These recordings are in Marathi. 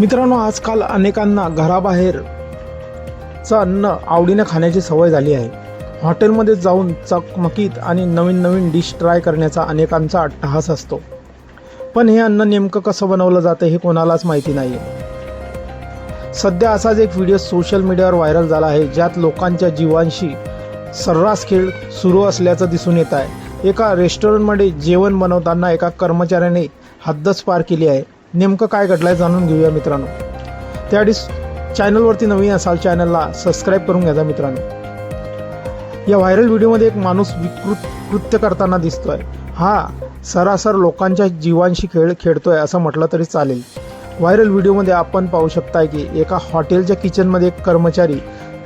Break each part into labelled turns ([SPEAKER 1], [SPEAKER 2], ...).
[SPEAKER 1] मित्रांनो आजकाल अनेकांना घराबाहेरचं अन्न आवडीनं खाण्याची सवय झाली आहे. हॉटेलमध्ये जाऊन चकमकीत आणि नवीन नवीन डिश ट्राय करण्याचा अनेकांचा अट्टहास असतो. पण हे अन्न नेमकं कसं बनवलं जातं हे कोणालाच माहिती नाही सध्या असाच एक व्हिडिओ सोशल मीडियावर व्हायरल झाला आहे ज्यात लोकांच्या जीवांशी सर्रास खेळ सुरू असल्याचं दिसून येत आहे. एका रेस्टॉरंटमध्ये जेवण बनवताना एका कर्मचाऱ्याने हद्दच पार केली आहे. नेमकं काय घडलं आहे जाणून घेऊया मित्रांनो. त्याआधी चॅनलवरती नवीन असाल चॅनलला सबस्क्राईब करून घ्या मित्रांनो. या व्हायरल व्हिडिओमध्ये एक माणूस विकृत कृत्य करताना दिसतोय. हा सरासर लोकांच्या जीवांशी खेळ खेळतोय असं म्हटलं तरी चालेल. व्हायरल व्हिडिओमध्ये आपण पाहू शकताय की एका हॉटेलच्या किचनमध्ये एक कर्मचारी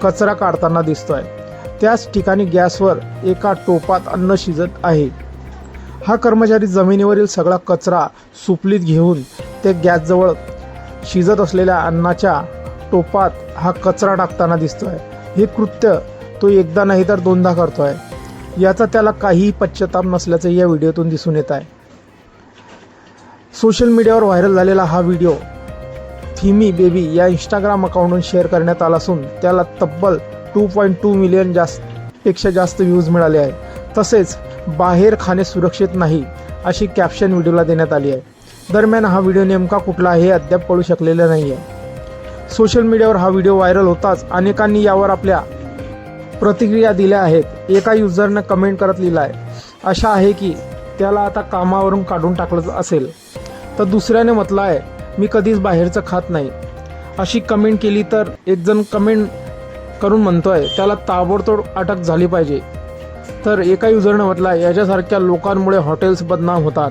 [SPEAKER 1] कचरा काढताना दिसतोय. त्याच ठिकाणी गॅसवर एका टोपात अन्न शिजत आहे. हा कर्मचारी जमिनीवरील सगळा कचरा सुपलीत घेऊन ते गॅसजवळ शिजत असलेल्या अन्नाच्या टोपात हा कचरा टाकताना दिसतोय. हे कृत्य तो एकदा नाही तर दोनदा करतोय. याचा त्याला काहीही पश्चाताप नसल्याचं या व्हिडिओतून दिसून येत आहे. सोशल मीडियावर व्हायरल झालेला हा व्हिडिओ थिमी बेबी या इंस्टाग्राम अकाउंटवरून शेअर करण्यात आला असून त्याला तब्बल टू पॉईंट टू मिलियन जास्त पेक्षा जास्त व्ह्यूज मिळाले आहे तसेच बाहेर खाणे सुरक्षित नाही अशी कॅप्शन व्हिडिओला देण्यात आली आहे. दरम्यान हा व्हिडिओ नेमका कुठला आहे हे अद्याप कळू शकलेलं नाही आहे सोशल मीडियावर हा व्हिडिओ व्हायरल होताच अनेकांनी यावर आपल्या प्रतिक्रिया दिल्या आहेत. एका युजरनं कमेंट करत लिहिलं आहे अशा आहे की त्याला आता कामावरून काढून टाकलं असेल. तर दुसऱ्याने म्हटलं आहे मी कधीच बाहेरचं खात नाही. अशी कमेंट केली तर एकजण कमेंट करून म्हणतो आहे त्याला ताबडतोब अटक झाली पाहिजे. तर एका युजरनं म्हटलं आहे याच्यासारख्या लोकांमुळे हॉटेल्स बदनाम होतात.